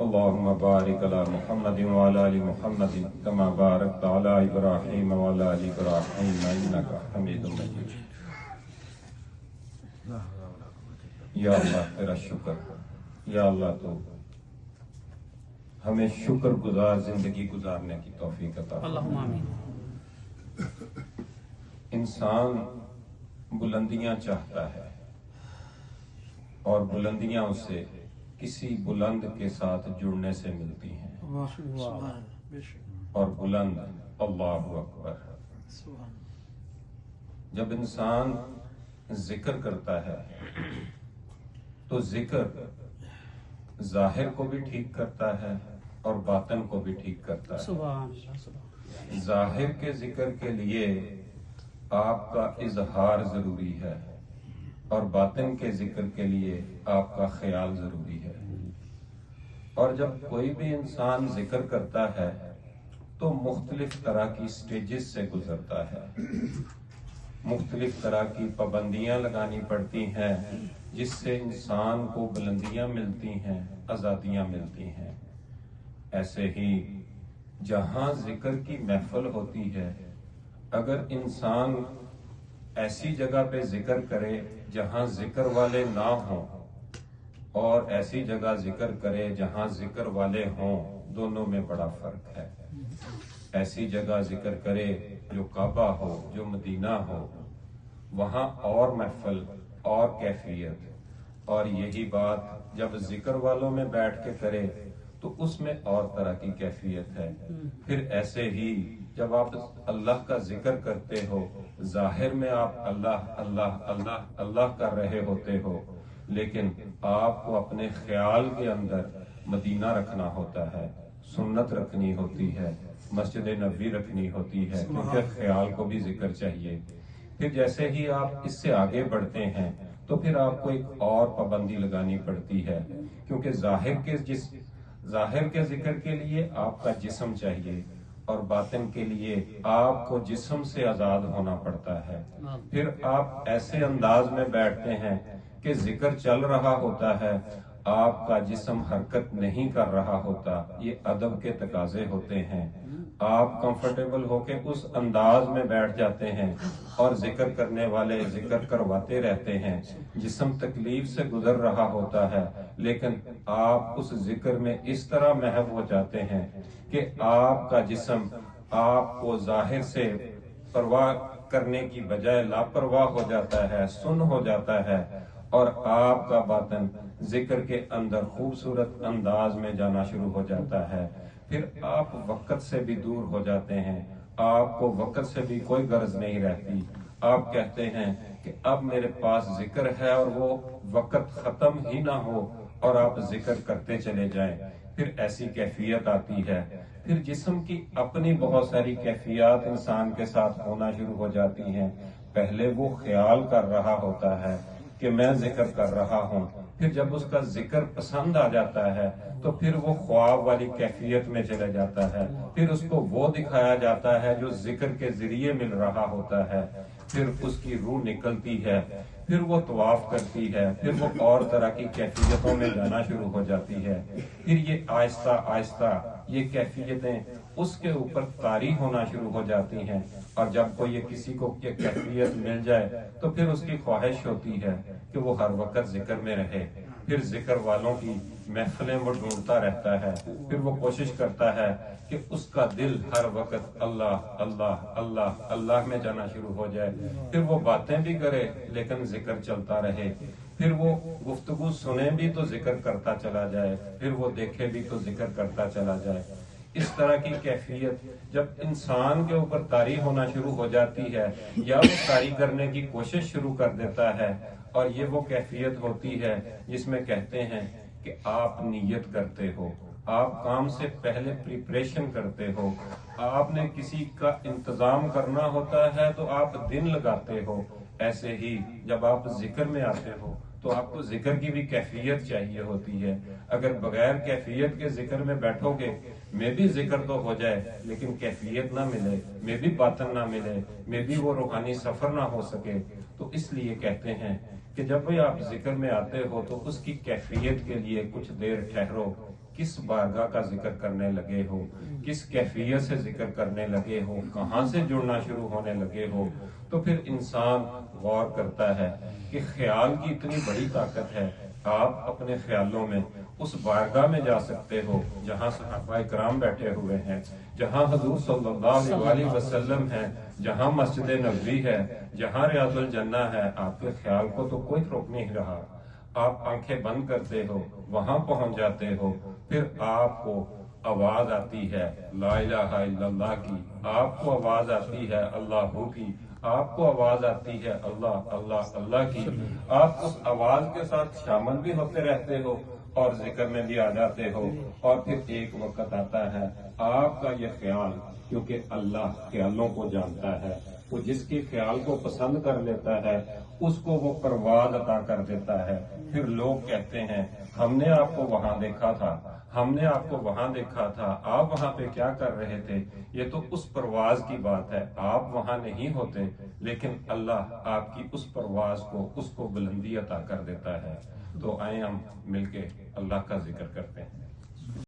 اللهم بارك على محمد وعلى ال محمد كما باركت على ابراهيم وعلى ال ابراهيم انك حميد مجيد یا اللہ تیرا شکر یا اللہ تو ہمیں شکر گزار زندگی گزارنے کی توفیق عطا۔ اللهم آمین انسان بلندیاں چاہتا ہے اور بلندیاں اسے کسی بلند کے ساتھ جڑنے سے ملتی ہیں۔ اور بلند اللہ اکبر۔ جب انسان ذکر کرتا ہے تو ذکر ظاہر کو بھی ٹھیک کرتا ہے اور باطن کو بھی ٹھیک کرتا ہے۔ ظاہر کے ذکر کے لیے آپ کا اظہار ضروری ہے۔ اور باطن کے ذکر کے لیے آپ کا خیال ضروری ہے۔ اور جب کوئی بھی انسان ذکر کرتا ہے، تو مختلف طرح کی سٹیجز سے گزرتا ہے۔ مختلف طرح کی پابندیاں لگانی پڑتی ہیں، جس سے انسان کو بلندیاں ملتی ہیں، آزادیاں ملتی ہیں۔ ایسے ہی جہاں ذکر کی محفل ہوتی ہے، اگر انسان ایسی جگہ پہ ذکر کرے جہاں ذکر والے نہ ہوں اور ایسی جگہ ذکر کرے جہاں ذکر والے ہوں، دونوں میں بڑا فرق ہے۔ ایسی جگہ ذکر کرے جو کعبہ ہو، جو مدینہ ہو، وہاں اور محفل، اور کیفیت۔ اور یہی بات جب ذکر والوں میں بیٹھ کے کرے تو اس میں اور طرح کی کیفیت ہے۔ پھر ایسے ہی جب آپ اللہ کا ذکر کرتے ہو ظاہر میں آپ اللہ اللہ اللہ اللہ کر رہے ہوتے ہو لیکن آپ کو اپنے خیال کے اندر مدینہ رکھنا ہوتا ہے سنت رکھنی ہوتی ہے مسجد نبی رکھنی ہوتی ہے کیونکہ خیال کو بھی ذکر چاہیے۔ پھر جیسے ہی آپ اس سے آگے بڑھتے ہیں تو پھر آپ کو ایک اور پابندی لگانی پڑتی ہے کیونکہ ظاہر کے جس ظاہر کے ذکر کے لیے آپ کا جسم چاہیے۔ اور باطن کے لیے آپ کو جسم سے آزاد ہونا پڑتا ہے۔ پھر آپ ایسے انداز میں بیٹھتے ہیں کہ ذکر چل رہا ہوتا ہے۔ آپ کا جسم حرکت نہیں کر رہا ہوتا۔ یہ ادب کے تقاضے ہوتے ہیں۔ آپ کمفرٹیبل ہو کے اس انداز میں بیٹھ جاتے ہیں اور ذکر کرنے والے ذکر کرواتے رہتے ہیں۔ جسم تکلیف سے گزر رہا ہوتا ہے، لیکن آپ اس ذکر میں اس طرح محو ہو جاتے ہیں کہ آپ کا جسم آپ کو ظاہر سے پرواہ کرنے کی بجائے لاپرواہ ہو جاتا ہے، سن ہو جاتا ہے اور آپ کا باطن ذکر کے اندر خوبصورت انداز میں جانا شروع ہو جاتا ہے۔ پھر آپ وقت سے بھی دور ہو جاتے ہیں۔ آپ کو وقت سے بھی کوئی غرض نہیں رہتی۔ آپ کہتے ہیں کہ اب میرے پاس ذکر ہے اور وہ وقت ختم ہی نہ ہو اور آپ ذکر کرتے چلے جائیں۔ پھر ایسی کیفیت آتی ہے۔ پھر جسم کی اپنی بہت ساری کیفیات انسان کے ساتھ ہونا شروع ہو جاتی ہیں۔ پہلے وہ خیال کر رہا ہوتا ہے کہ میں ذکر کر رہا ہوں۔ پھر جب اس کا ذکر پسند آ جاتا ہے، تو پھر وہ خواب والی کیفیت میں چلے جاتا ہے۔ پھر اس کو وہ دکھایا جاتا ہے جو ذکر کے ذریعے مل رہا ہوتا ہے۔ پھر اس کی روح نکلتی ہے، پھر وہ طواف کرتی ہے، پھر وہ اور طرح کی کیفیتوں میں جانا شروع ہو جاتی ہے۔ پھر یہ آہستہ آہستہ یہ کیفیتیں اس کے اوپر طاری ہونا شروع ہو جاتی ہیں۔ اور جب کوئی یہ کسی کو یہ کیفیت مل جائے تو پھر اس کی خواہش ہوتی ہے کہ وہ ہر وقت ذکر میں رہے۔ پھر ذکر والوں کی محفلیں وہ ڈھونڈتا رہتا ہے، پھر وہ کوشش کرتا ہے کہ اس کا دل ہر وقت اللہ اللہ اللہ اللہ میں جانا شروع ہو جائے۔ پھر وہ باتیں بھی کرے لیکن ذکر چلتا رہے۔ پھر وہ گفتگو سنے بھی تو ذکر کرتا چلا جائے۔ پھر وہ دیکھے بھی تو ذکر کرتا چلا جائے۔ اس طرح کی کیفیت جب انسان کے اوپر تاری ہونا شروع ہو جاتی ہے یا وہ تاری کرنے کی کوشش شروع کر دیتا ہے اور یہ وہ کیفیت ہوتی ہے جس میں کہتے ہیں کہ آپ نیت کرتے ہو، آپ کام سے پہلے پریپریشن کرتے ہو۔ آپ نے کسی کا انتظام کرنا ہوتا ہے تو آپ دن لگاتے ہو۔ ایسے ہی جب آپ ذکر میں آتے ہو تو آپ کو ذکر کی بھی کیفیت چاہیے ہوتی ہے۔ اگر بغیر کیفیت کے ذکر میں بیٹھو گے، میں بھی ذکر تو ہو جائے، لیکن کیفیت نہ ملے، میں بھی باطن نہ ملے، میں بھی وہ روحانی سفر نہ ہو سکے۔ تو اس لیے کہتے ہیں کہ جب بھی آپ ذکر میں آتے ہو تو اس کی کیفیت کے لیے کچھ دیر ٹھہرو۔ کس بارگاہ کا ذکر کرنے لگے ہو؟ کس کیفیت سے ذکر کرنے لگے ہو؟ کہاں سے جڑنا شروع ہونے لگے ہو؟ تو پھر انسان غور کرتا ہے کہ خیال کی اتنی بڑی طاقت ہے، آپ اپنے خیالوں میں اس بارگاہ میں جا سکتے ہو جہاں صحابہ کرام بیٹھے ہوئے ہیں، جہاں حضور صلی اللہ علیہ وسلم ہے جہاں مسجد نبوی ہے، جہاں ریاض الجنہ ہے۔ آپ کے خیال کو تو کوئی روک نہیں رہا۔ آپ آنکھیں بند کرتے ہو، وہاں پہنچ جاتے ہو، پھر آپ کو آواز آتی ہے، لا الہ الا اللہ کی۔ آپ کو آواز آتی ہے اللہ کی۔ آپ کو آواز آتی ہے اللہ اللہ اللہ کی۔ آپ اس آواز کے ساتھ شامل بھی ہوتے رہتے ہو اور ذکر میں بھی آ جاتے ہو اور پھر ایک وقت آتا ہے۔ آپ کا یہ خیال، کیونکہ اللہ خیالوں کو جانتا ہے۔ وہ جس کی خیال کو پسند کر لیتا ہے، اس کو وہ پرواز عطا کر دیتا ہے۔ پھر لوگ کہتے ہیں، ہم نے آپ کو وہاں دیکھا تھا، ہم نے آپ کو وہاں دیکھا تھا، آپ وہاں پہ کیا کر رہے تھے؟ یہ تو اس پرواز کی بات ہے، آپ وہاں نہیں ہوتے، لیکن اللہ آپ کی اس پرواز کو، اس کو بلندی عطا کر دیتا ہے۔ تو آئیں ہم مل کے اللہ کا ذکر کرتے ہیں۔